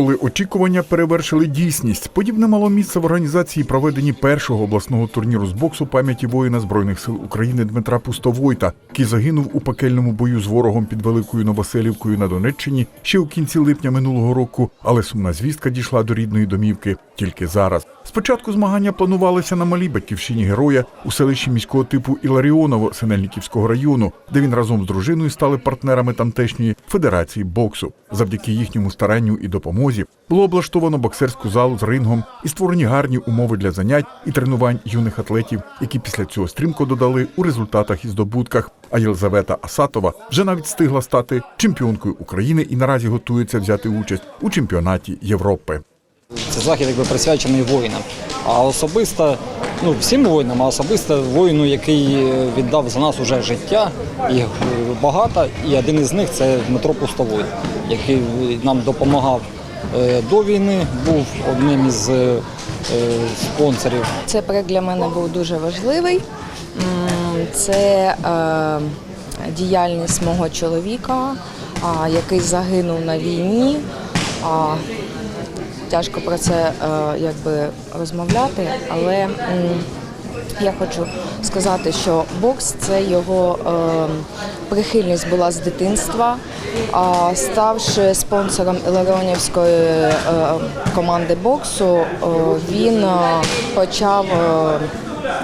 Коли очікування перевершили дійсність, подібне мало місце в організації проведенні першого обласного турніру з боксу пам'яті воїна збройних сил України Дмитра Пустовойта, який загинув у пекельному бою з ворогом під Великою Новоселівкою на Донеччині ще у кінці липня минулого року. Але сумна звістка дійшла до рідної домівки тільки зараз. Спочатку змагання планувалися на малій батьківщині героя у селищі міського типу Іларіоново Синельниківського району, де він разом з дружиною стали партнерами тамтешньої федерації боксу. Завдяки їхньому старанню і допомозі було облаштовано боксерську залу з рингом і створені гарні умови для занять і тренувань юних атлетів, які після цього стрімко додали у результатах і здобутках. А Єлизавета Асатова вже навіть встигла стати чемпіонкою України і наразі готується взяти участь у чемпіонаті Європи. Це захід якби присвячений воїнам. А особисто, ну всім воїнам, а особисто воїну, який е, віддав за нас уже життя, їх е, багато, і один із них це Дмитро Пустовой, який нам допомагав е, до війни, був одним із е, е, спонсорів. Цей проект для мене був дуже важливий. Це е, діяльність мого чоловіка, який загинув на війні. Тяжко про це е, якби розмовляти, але я хочу сказати, що бокс це його е, прихильність була з дитинства. Ставши спонсором Іларіонівської е, команди боксу, він почав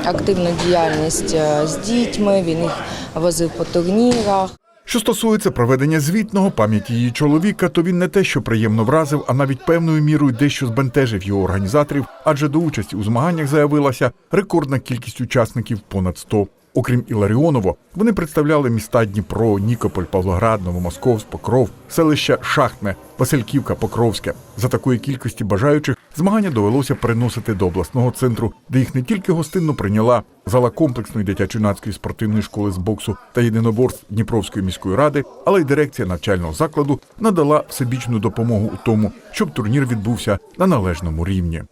активну діяльність з дітьми. Він їх возив по турнірах. Що стосується проведення звітного пам'яті її чоловіка, то він не те, що приємно вразив, а навіть певною мірою дещо збентежив його організаторів, адже до участі у змаганнях заявилася рекордна кількість учасників понад 100. Окрім Іларіоново, вони представляли міста Дніпро, Нікополь, Павлоград, Новомосковськ, Покров, селища Шахтне, Васильківка, Покровське. За такої кількості бажаючих змагання довелося переносити до обласного центру, де їх не тільки гостинно прийняла зала комплексної дитячо-юнацької спортивної школи з боксу та єдиноборств Дніпровської міської ради, але й дирекція навчального закладу надала всебічну допомогу у тому, щоб турнір відбувся на належному рівні.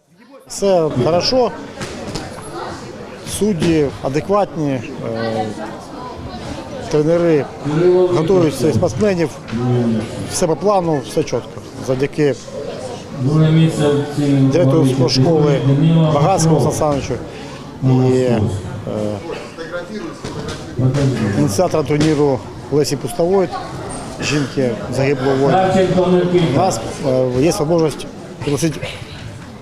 Все хорошо. Судді адекватні, е, тренери готують спортсменів. Все по плану, все чітко. Завдяки Друге місце в цій директору школи Павлов. Олександровичу і е, ініціатору турніру Лесі Пустовой, жінки загиблого воїна. У нас е, є можливість пригласити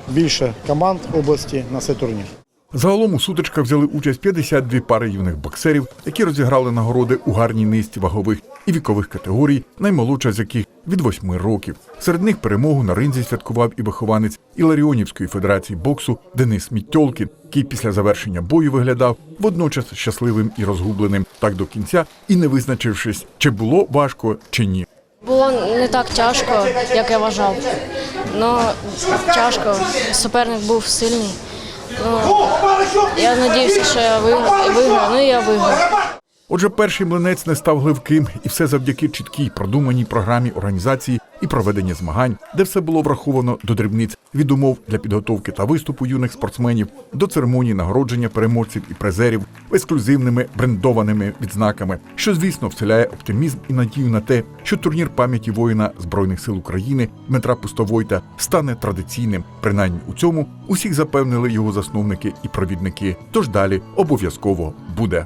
більше команд області на цей турнір. Загалом у сутичках взяли участь 52 пари юних боксерів, які розіграли нагороди у гарній низці вагових і вікових категорій, наймолодша з яких від 8 років. Серед них перемогу на ринзі святкував і вихованець Іларіонівської федерації боксу Денис Міттьолкін, який після завершення бою виглядав водночас щасливим і розгубленим так до кінця і не визначившись, чи було важко чи ні. Було не так тяжко, як я вважав. Ну, тяжко. Суперник був сильний. Ну, я сподівався, що я виграю, ну я виграв. Отже, перший млинець не став гливким, і все завдяки чіткій продуманій програмі організації і проведення змагань, де все було враховано до дрібниць від умов для підготовки та виступу юних спортсменів до церемонії нагородження переможців і призерів ексклюзивними брендованими відзнаками, що звісно вселяє оптимізм і надію на те, що турнір пам'яті воїна збройних сил України Дмитра Пустовойта стане традиційним. Принаймні у цьому усіх запевнили його засновники і провідники. Тож далі обов'язково буде.